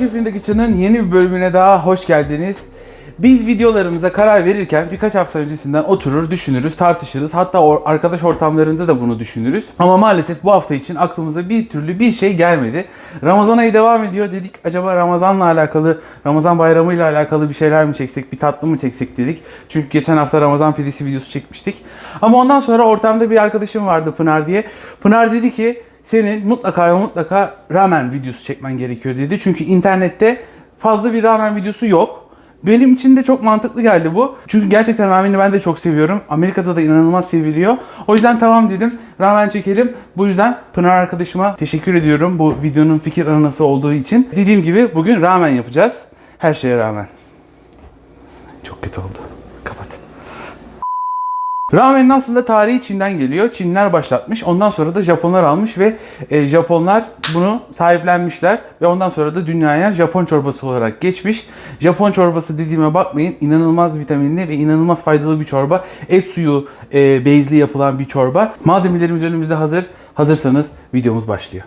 Şef'in Kitchen'ın yeni bir bölümüne daha hoş geldiniz. Biz videolarımıza karar verirken birkaç hafta öncesinden oturur, düşünürüz, tartışırız. Hatta or- arkadaş ortamlarında da bunu düşünürüz. Ama maalesef bu hafta için aklımıza bir türlü bir şey gelmedi. Ramazan ayı devam ediyor. Dedik acaba Ramazan'la alakalı, Ramazan bayramıyla alakalı bir şeyler mi çeksek, bir tatlı mı çeksek dedik. Çünkü geçen hafta Ramazan pidesi videosu çekmiştik. Ama ondan sonra ortamda bir arkadaşım vardı Pınar diye. Pınar dedi ki senin mutlaka ve mutlaka ramen videosu çekmen gerekiyor dedi. Çünkü internette fazla bir ramen videosu yok. Benim için de çok mantıklı geldi bu. Çünkü gerçekten rameni ben de çok seviyorum. Amerika'da da inanılmaz seviliyor. O yüzden tamam dedim. Ramen çekelim. Bu yüzden Pınar arkadaşıma teşekkür ediyorum bu videonun fikir anası olduğu için. Dediğim gibi bugün ramen yapacağız. Her şeye rağmen. Çok kötü oldu. Ramenin aslında tarihi Çin'den geliyor. Çinler başlatmış. Ondan sonra da Japonlar almış ve e, Japonlar bunu sahiplenmişler ve ondan sonra da dünyaya Japon çorbası olarak geçmiş. Japon çorbası dediğime bakmayın. inanılmaz vitaminli ve inanılmaz faydalı bir çorba. Et suyu e, bezli yapılan bir çorba. Malzemelerimiz önümüzde hazır. Hazırsanız videomuz başlıyor.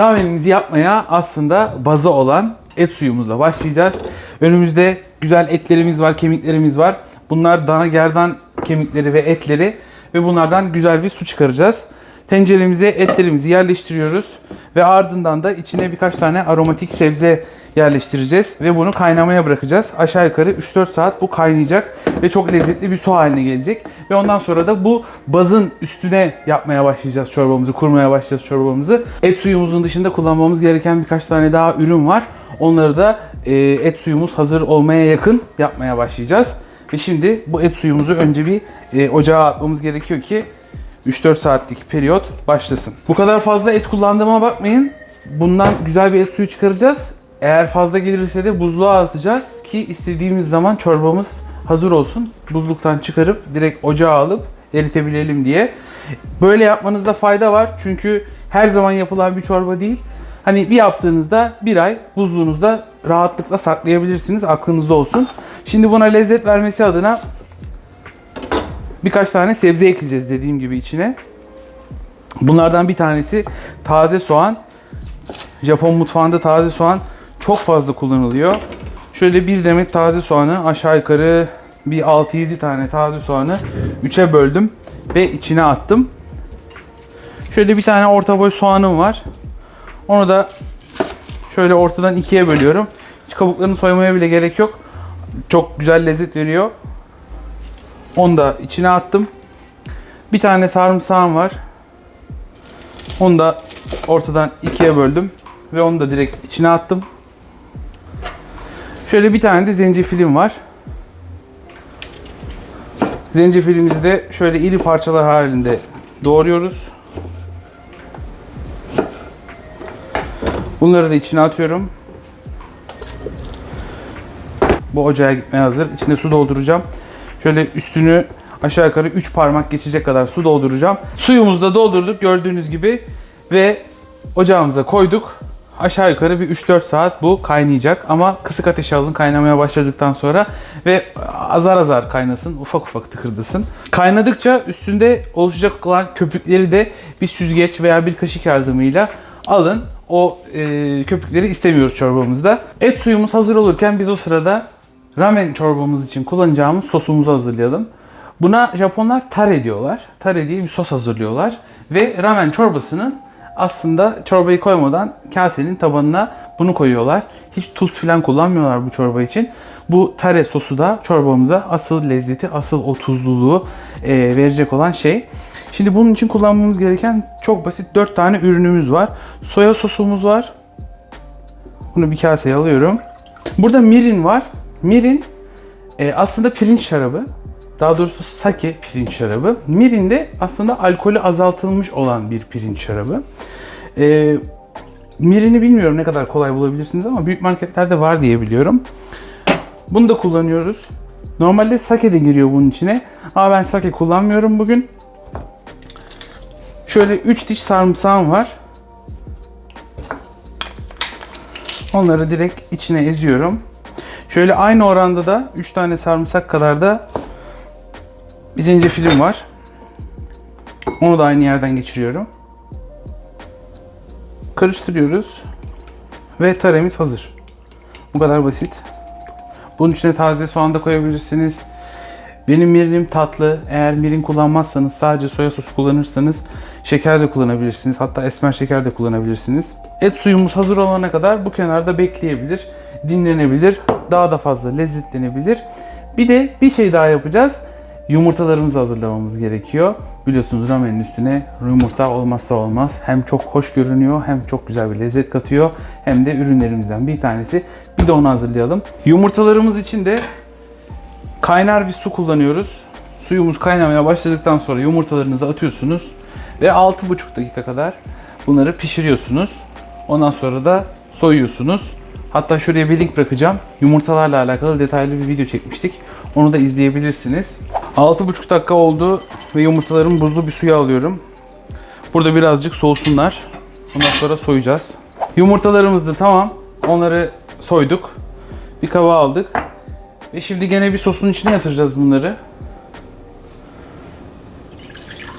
Ramenimizi yapmaya aslında bazı olan et suyumuzla başlayacağız. Önümüzde güzel etlerimiz var, kemiklerimiz var. Bunlar dana gerdan kemikleri ve etleri ve bunlardan güzel bir su çıkaracağız. Tenceremize etlerimizi yerleştiriyoruz ve ardından da içine birkaç tane aromatik sebze yerleştireceğiz ve bunu kaynamaya bırakacağız. Aşağı yukarı 3-4 saat bu kaynayacak ve çok lezzetli bir su haline gelecek. Ve ondan sonra da bu bazın üstüne yapmaya başlayacağız çorbamızı, kurmaya başlayacağız çorbamızı. Et suyumuzun dışında kullanmamız gereken birkaç tane daha ürün var. Onları da e, et suyumuz hazır olmaya yakın yapmaya başlayacağız. Ve şimdi bu et suyumuzu önce bir e, ocağa atmamız gerekiyor ki 3-4 saatlik periyot başlasın. Bu kadar fazla et kullandığıma bakmayın. Bundan güzel bir et suyu çıkaracağız. Eğer fazla gelirse de buzluğa atacağız ki istediğimiz zaman çorbamız hazır olsun. Buzluktan çıkarıp direkt ocağa alıp eritebilelim diye. Böyle yapmanızda fayda var çünkü her zaman yapılan bir çorba değil. Hani bir yaptığınızda bir ay buzluğunuzda rahatlıkla saklayabilirsiniz. Aklınızda olsun. Şimdi buna lezzet vermesi adına birkaç tane sebze ekleyeceğiz dediğim gibi içine. Bunlardan bir tanesi taze soğan. Japon mutfağında taze soğan çok fazla kullanılıyor. Şöyle bir demet taze soğanı aşağı yukarı bir 6-7 tane taze soğanı 3'e böldüm ve içine attım. Şöyle bir tane orta boy soğanım var. Onu da şöyle ortadan ikiye bölüyorum. Hiç kabuklarını soymaya bile gerek yok. Çok güzel lezzet veriyor. Onu da içine attım. Bir tane sarımsağım var. Onu da ortadan ikiye böldüm. Ve onu da direkt içine attım. Şöyle bir tane de zencefilim var. Zencefilimizi de şöyle iri parçalar halinde doğruyoruz. Bunları da içine atıyorum. Bu ocağa gitmeye hazır. İçine su dolduracağım. Şöyle üstünü aşağı yukarı 3 parmak geçecek kadar su dolduracağım. Suyumuzu da doldurduk gördüğünüz gibi ve ocağımıza koyduk. Aşağı yukarı bir 3-4 saat bu kaynayacak ama kısık ateşe alın kaynamaya başladıktan sonra ve azar azar kaynasın, ufak ufak tıkırdasın. Kaynadıkça üstünde oluşacak olan köpükleri de bir süzgeç veya bir kaşık yardımıyla alın. O e, köpükleri istemiyoruz çorbamızda. Et suyumuz hazır olurken biz o sırada ramen çorbamız için kullanacağımız sosumuzu hazırlayalım. Buna Japonlar tare diyorlar. Tare diye bir sos hazırlıyorlar. Ve ramen çorbasının aslında çorbayı koymadan kasenin tabanına bunu koyuyorlar. Hiç tuz falan kullanmıyorlar bu çorba için. Bu tare sosu da çorbamıza asıl lezzeti, asıl o tuzluluğu e, verecek olan şey. Şimdi bunun için kullanmamız gereken çok basit 4 tane ürünümüz var. Soya sosumuz var. Bunu bir kaseye alıyorum. Burada mirin var. Mirin e, aslında pirinç şarabı. Daha doğrusu sake pirinç şarabı. Mirin de aslında alkolü azaltılmış olan bir pirinç şarabı. E, mirini bilmiyorum ne kadar kolay bulabilirsiniz ama büyük marketlerde var diye biliyorum. Bunu da kullanıyoruz. Normalde sake de giriyor bunun içine. Ama ben sake kullanmıyorum bugün. Şöyle 3 diş sarımsağım var. Onları direkt içine eziyorum. Şöyle aynı oranda da 3 tane sarımsak kadar da bir zencefilim var. Onu da aynı yerden geçiriyorum. Karıştırıyoruz. Ve taremiz hazır. Bu kadar basit. Bunun içine taze soğan da koyabilirsiniz. Benim mirinim tatlı. Eğer mirin kullanmazsanız sadece soya sosu kullanırsanız şeker de kullanabilirsiniz. Hatta esmer şeker de kullanabilirsiniz. Et suyumuz hazır olana kadar bu kenarda bekleyebilir, dinlenebilir, daha da fazla lezzetlenebilir. Bir de bir şey daha yapacağız. Yumurtalarımızı hazırlamamız gerekiyor. Biliyorsunuz ramenin üstüne yumurta olmazsa olmaz. Hem çok hoş görünüyor hem çok güzel bir lezzet katıyor. Hem de ürünlerimizden bir tanesi. Bir de onu hazırlayalım. Yumurtalarımız için de kaynar bir su kullanıyoruz. Suyumuz kaynamaya başladıktan sonra yumurtalarınızı atıyorsunuz ve 6,5 dakika kadar bunları pişiriyorsunuz. Ondan sonra da soyuyorsunuz. Hatta şuraya bir link bırakacağım. Yumurtalarla alakalı detaylı bir video çekmiştik. Onu da izleyebilirsiniz. 6,5 dakika oldu ve yumurtalarımı buzlu bir suya alıyorum. Burada birazcık soğusunlar. Ondan sonra soyacağız. Yumurtalarımız da tamam. Onları soyduk. Bir kaba aldık. Ve şimdi gene bir sosun içine yatıracağız bunları.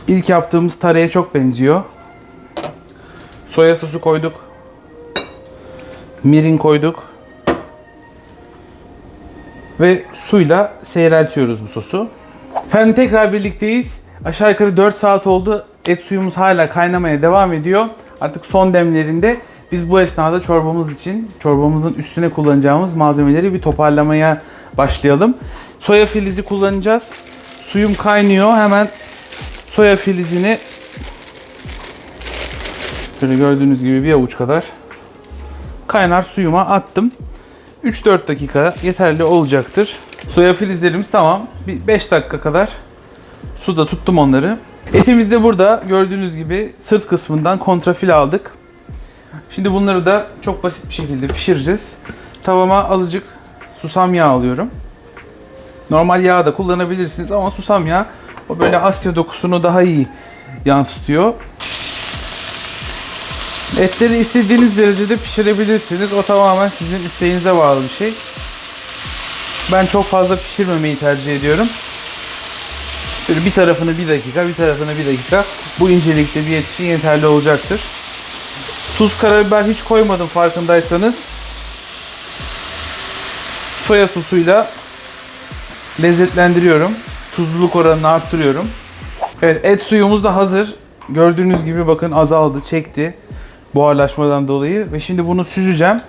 İlk yaptığımız tareye çok benziyor. Soya sosu koyduk. Mirin koyduk. Ve suyla seyreltiyoruz bu sosu. Efendim tekrar birlikteyiz. Aşağı yukarı 4 saat oldu. Et suyumuz hala kaynamaya devam ediyor. Artık son demlerinde biz bu esnada çorbamız için çorbamızın üstüne kullanacağımız malzemeleri bir toparlamaya başlayalım. Soya filizi kullanacağız. Suyum kaynıyor. Hemen soya filizini şöyle gördüğünüz gibi bir avuç kadar kaynar suyuma attım. 3-4 dakika yeterli olacaktır. Soya filizlerimiz tamam. Bir 5 dakika kadar suda tuttum onları. Etimiz de burada gördüğünüz gibi sırt kısmından kontrafil aldık. Şimdi bunları da çok basit bir şekilde pişireceğiz. Tavama azıcık susam yağı alıyorum. Normal yağ da kullanabilirsiniz ama susam yağı o böyle Asya dokusunu daha iyi yansıtıyor. Etleri istediğiniz derecede pişirebilirsiniz. O tamamen sizin isteğinize bağlı bir şey. Ben çok fazla pişirmemeyi tercih ediyorum. Böyle bir tarafını bir dakika, bir tarafını bir dakika. Bu incelikte bir et için yeterli olacaktır. Tuz, karabiber hiç koymadım farkındaysanız. Soya sosuyla lezzetlendiriyorum. Tuzluluk oranını arttırıyorum. Evet et suyumuz da hazır. Gördüğünüz gibi bakın azaldı, çekti buharlaşmadan dolayı ve şimdi bunu süzeceğim.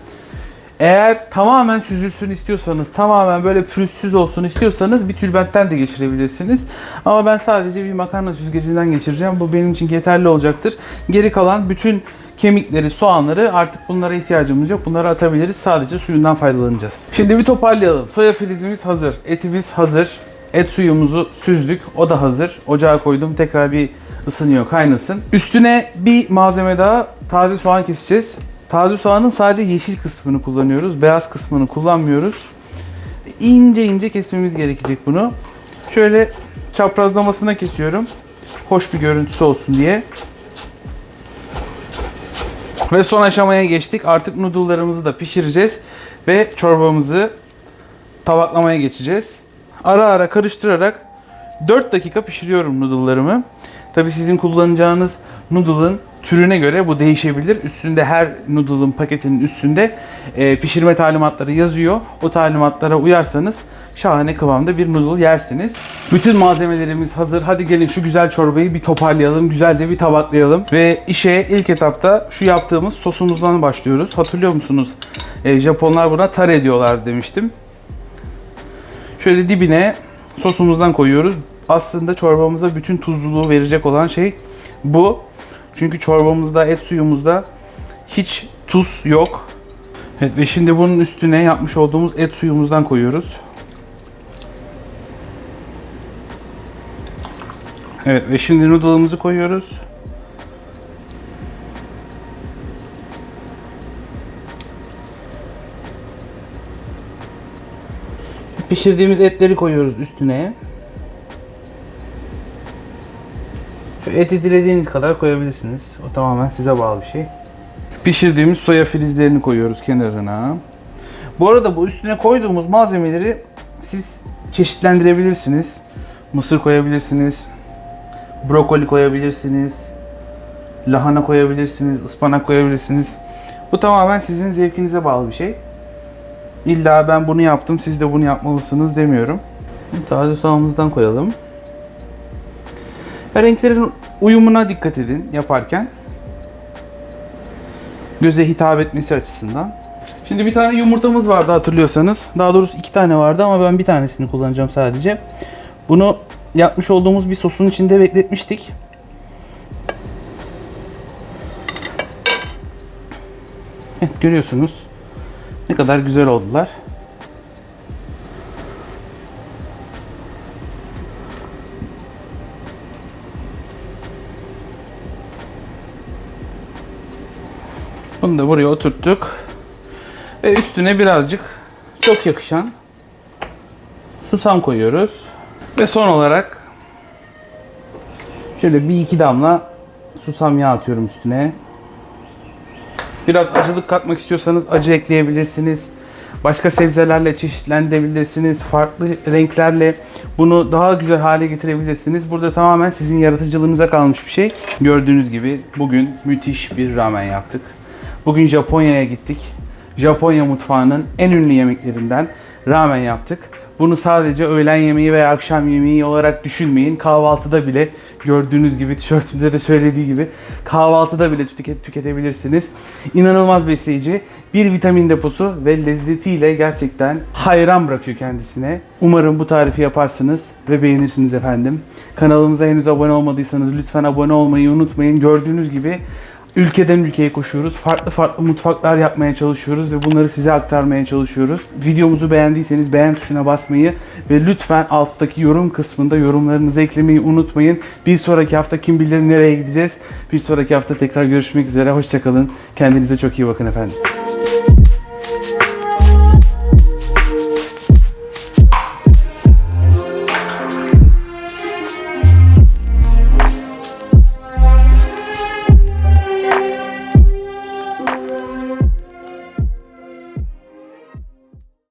Eğer tamamen süzülsün istiyorsanız, tamamen böyle pürüzsüz olsun istiyorsanız bir tülbentten de geçirebilirsiniz. Ama ben sadece bir makarna süzgecinden geçireceğim. Bu benim için yeterli olacaktır. Geri kalan bütün kemikleri, soğanları artık bunlara ihtiyacımız yok. Bunları atabiliriz. Sadece suyundan faydalanacağız. Şimdi bir toparlayalım. Soya filizimiz hazır. Etimiz hazır. Et suyumuzu süzdük. O da hazır. Ocağa koydum. Tekrar bir ısınıyor, kaynasın. Üstüne bir malzeme daha taze soğan keseceğiz. Taze soğanın sadece yeşil kısmını kullanıyoruz. Beyaz kısmını kullanmıyoruz. İnce ince kesmemiz gerekecek bunu. Şöyle çaprazlamasına kesiyorum. Hoş bir görüntüsü olsun diye. Ve son aşamaya geçtik. Artık noodle'larımızı da pişireceğiz. Ve çorbamızı tabaklamaya geçeceğiz. Ara ara karıştırarak 4 dakika pişiriyorum noodle'larımı. Tabi sizin kullanacağınız noodle'ın türüne göre bu değişebilir. Üstünde her noodle'ın paketinin üstünde e, pişirme talimatları yazıyor. O talimatlara uyarsanız şahane kıvamda bir noodle yersiniz. Bütün malzemelerimiz hazır. Hadi gelin şu güzel çorbayı bir toparlayalım. Güzelce bir tabaklayalım. Ve işe ilk etapta şu yaptığımız sosumuzdan başlıyoruz. Hatırlıyor musunuz? E, Japonlar buna tare diyorlar demiştim. Şöyle dibine sosumuzdan koyuyoruz. Aslında çorbamıza bütün tuzluluğu verecek olan şey bu. Çünkü çorbamızda, et suyumuzda hiç tuz yok. Evet ve şimdi bunun üstüne yapmış olduğumuz et suyumuzdan koyuyoruz. Evet ve şimdi noodle'ımızı koyuyoruz. Pişirdiğimiz etleri koyuyoruz üstüne. Şu eti dilediğiniz kadar koyabilirsiniz. O tamamen size bağlı bir şey. Pişirdiğimiz soya filizlerini koyuyoruz kenarına. Bu arada bu üstüne koyduğumuz malzemeleri siz çeşitlendirebilirsiniz. Mısır koyabilirsiniz. Brokoli koyabilirsiniz. Lahana koyabilirsiniz. ıspanak koyabilirsiniz. Bu tamamen sizin zevkinize bağlı bir şey. İlla ben bunu yaptım siz de bunu yapmalısınız demiyorum. Taze soğanımızdan koyalım. Renklerin uyumuna dikkat edin yaparken. Göze hitap etmesi açısından. Şimdi bir tane yumurtamız vardı hatırlıyorsanız. Daha doğrusu iki tane vardı ama ben bir tanesini kullanacağım sadece. Bunu yapmış olduğumuz bir sosun içinde bekletmiştik. Evet görüyorsunuz. Ne kadar güzel oldular. Bunu da buraya oturttuk. Ve üstüne birazcık çok yakışan susam koyuyoruz. Ve son olarak şöyle bir iki damla susam yağı atıyorum üstüne. Biraz acılık katmak istiyorsanız acı ekleyebilirsiniz. Başka sebzelerle çeşitlendirebilirsiniz. Farklı renklerle bunu daha güzel hale getirebilirsiniz. Burada tamamen sizin yaratıcılığınıza kalmış bir şey. Gördüğünüz gibi bugün müthiş bir ramen yaptık. Bugün Japonya'ya gittik. Japonya mutfağının en ünlü yemeklerinden ramen yaptık. Bunu sadece öğlen yemeği veya akşam yemeği olarak düşünmeyin. Kahvaltıda bile gördüğünüz gibi tişörtümüzde de söylediği gibi kahvaltıda bile tüket, tüketebilirsiniz. İnanılmaz besleyici bir vitamin deposu ve lezzetiyle gerçekten hayran bırakıyor kendisine. Umarım bu tarifi yaparsınız ve beğenirsiniz efendim. Kanalımıza henüz abone olmadıysanız lütfen abone olmayı unutmayın. Gördüğünüz gibi ülkeden ülkeye koşuyoruz. Farklı farklı mutfaklar yapmaya çalışıyoruz ve bunları size aktarmaya çalışıyoruz. Videomuzu beğendiyseniz beğen tuşuna basmayı ve lütfen alttaki yorum kısmında yorumlarınızı eklemeyi unutmayın. Bir sonraki hafta kim bilir nereye gideceğiz. Bir sonraki hafta tekrar görüşmek üzere. Hoşçakalın. Kendinize çok iyi bakın efendim.